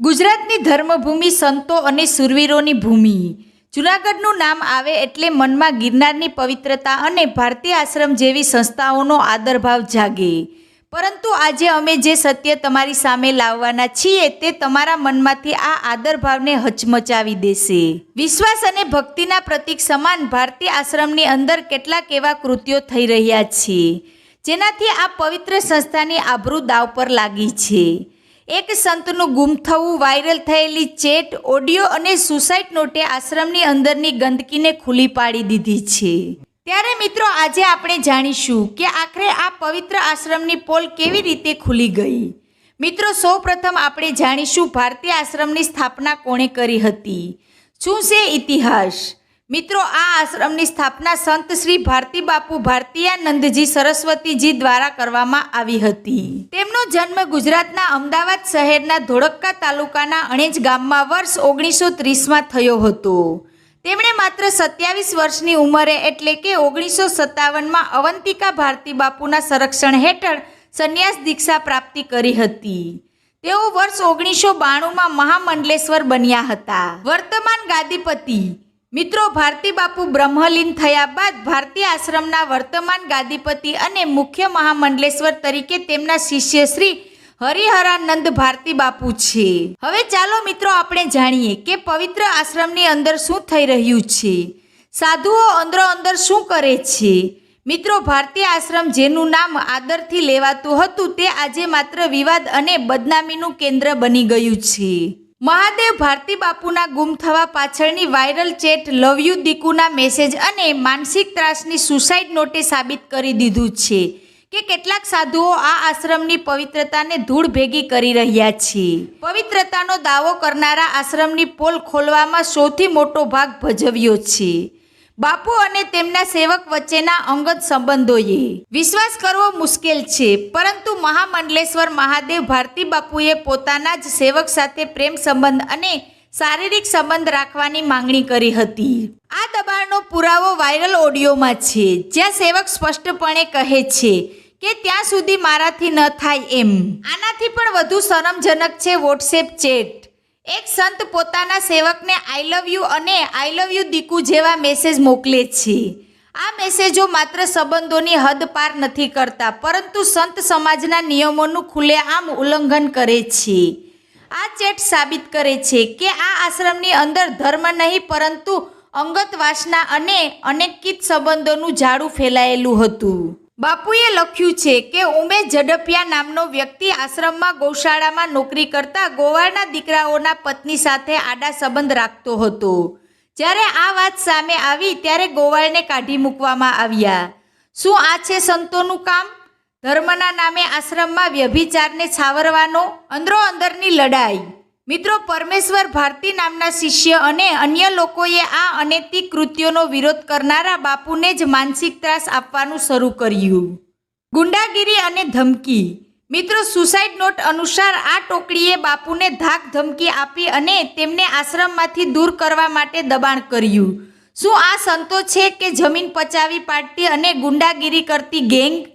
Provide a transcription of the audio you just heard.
ગુજરાતની ધર્મભૂમિ સંતો અને સુરવીરોની ભૂમિ. જૂનાગઢનું નામ આવે એટલે મનમાં ગિરનારની પવિત્રતા અને ભારતીય આશ્રમ જેવી સંસ્થાઓનો આદરભાવ જાગે. પરંતુ આજે અમે જે સત્ય તમારી સામે લાવવાના છીએ તે તમારા મનમાંથી આ આદરભાવને હચમચાવી દેશે. વિશ્વાસ અને ભક્તિના પ્રતીક સમાન ભારતીય આશ્રમની અંદર કેટલાક એવા કૃત્યો થઈ રહ્યા છે, જેનાથી આ પવિત્ર સંસ્થાની આબરૂ દાવ પર લાગી છે. એક સંતનું ગુમ થવું વાયરલ થયેલી ચેટ, ઓડિયો અને સુસાઇડ નોટે આશ્રમની અંદરની ગંદકીને ખુલ્લી પાડી દીધી છે. ત્યારે મિત્રો, આજે આપણે જાણીશું કે આખરે આ પવિત્ર આશ્રમની પોલ કેવી રીતે ખુલી ગઈ. મિત્રો સૌ પ્રથમ આપણે જાણીશું ભારતીય આશ્રમની સ્થાપના કોણે કરી હતી. શું છે ઇતિહાસ? મિત્રો, આ આશ્રમની સ્થાપના સંત શ્રી ભારતી બાપુ ભારતીયાનંદજી સરસ્વતીજી દ્વારા કરવામાં આવી હતી. તેમનો જન્મ ગુજરાતના અમદાવાદ શહેરના ધોળકા તાલુકાના અણેજ ગામમાં વર્ષ ઓગણીસો ત્રીસમાં થયો હતો. તેમણે માત્ર સત્યાવીસ વર્ષની ઉંમરે એટલે કે ઓગણીસો સત્તાવનમાં અવંતિકા ભારતી બાપુના સંરક્ષણ હેઠળ સંન્યાસ દીક્ષા પ્રાપ્તિ કરી હતી. તેઓ વર્ષ ઓગણીસો બાણુંમાં મહામંડલેશ્વર બન્યા હતા. વર્તમાન ગાદીપતિ મિત્રો, ભારતી બાપુ બ્રહ્મલીન થયા બાદ ભારતીય આશ્રમના વર્તમાન ગાદીપતિ અને મુખ્ય મહામંડલેશ્વર તરીકે તેમના શિષ્ય શ્રી હરિહરાનંદ ભારતી બાપુ છે. હવે ચાલો મિત્રો, આપણે જાણીએ કે પવિત્ર આશ્રમની અંદર શું થઈ રહ્યું છે. સાધુઓ અંદરો અંદર શું કરે છે? મિત્રો, ભારતીય આશ્રમ જેનું નામ આદરથી લેવાતું હતું, તે આજે માત્ર વિવાદ અને બદનામીનું કેન્દ્ર બની ગયું છે. મહાદેવ ભારતી બાપુના ગુમ થવા પાછળની વાયરલ ચેટ લવ યુ દીકુના મેસેજ અને માનસિક ત્રાસની સુસાઇડ નોટે સાબિત કરી દીધું છે કે કેટલાક સાધુઓ આ આશ્રમની પવિત્રતાને ધૂળ ભેગી કરી રહ્યા છે. પવિત્રતાનો દાવો કરનારા આશ્રમની પોલ ખોલવામાં સૌથી મોટો ભાગ ભજવ્યો છે. બાપુ અને તેમના સેવક વચ્ચેના અંગત સંબંધોએ. વિશ્વાસ કરવો મુશ્કેલ છે, પરંતુ મહામંડલેશ્વર મહાદેવ ભારતી બાપુએ પોતાના જ સેવક સાથે પ્રેમ સંબંધ અને શારીરિક સંબંધ રાખવાની માંગણી કરી હતી. આ દબાણનો પુરાવો વાયરલ ઓડિયોમાં છે, જ્યાં સેવક સ્પષ્ટપણે કહે છે કે ત્યાં સુધી મારાથી ન થાય એમ. આનાથી પણ વધુ શરમજનક છે વોટ્સએપ ચેટ. એક સંત પોતાના સેવકને આઈ લવ યુ અને આઈ લવ યુ દીકુ જેવા મેસેજ મોકલે છે. આ મેસેજો માત્ર સંબંધોની હદ પાર નથી કરતા, પરંતુ સંત સમાજના નિયમોનું ખુલ્લેઆમ ઉલ્લંઘન કરે છે. આ ચેટ સાબિત કરે છે કે આ આશ્રમની અંદર ધર્મ નહીં, પરંતુ અંગત વાસના અને અનેકિત સંબંધોનું ઝાડું ફેલાયેલું હતું. બાપુએ લખ્યું છે કે ઉમેશ ઝડપિયા નામનો વ્યક્તિ આશ્રમમાં ગૌશાળામાં નોકરી કરતા ગોવાળના દીકરાઓના પત્ની સાથે આડા સંબંધ રાખતો હતો. જ્યારે આ વાત સામે આવી ત્યારે ગોવાળને કાઢી મૂકવામાં આવ્યા. શું આ છે સંતોનું કામ? ધર્મના નામે આશ્રમમાં વ્યભિચારને છાવરવાનો? અંદરો અંદરની લડાઈ. મિત્રો, પરમેશ્વર ભારતી નામના શિષ્ય અને અન્ય લોકોએ આ અનૈતિક કૃત્યોનો વિરોધ કરનારા બાપુને જ માનસિક ત્રાસ આપવાનું શરૂ કર્યું. ગુંડાગીરી અને ધમકી. મિત્રો, સુસાઇડ નોટ અનુસાર આ ટોકડીએ બાપુને ધાક ધમકી આપી અને તેમને આશ્રમમાંથી દૂર કરવા માટે દબાણ કર્યું. શું આ સંતો છે કે જમીન પચાવી પાડતી અને ગુંડાગીરી કરતી ગેંગ?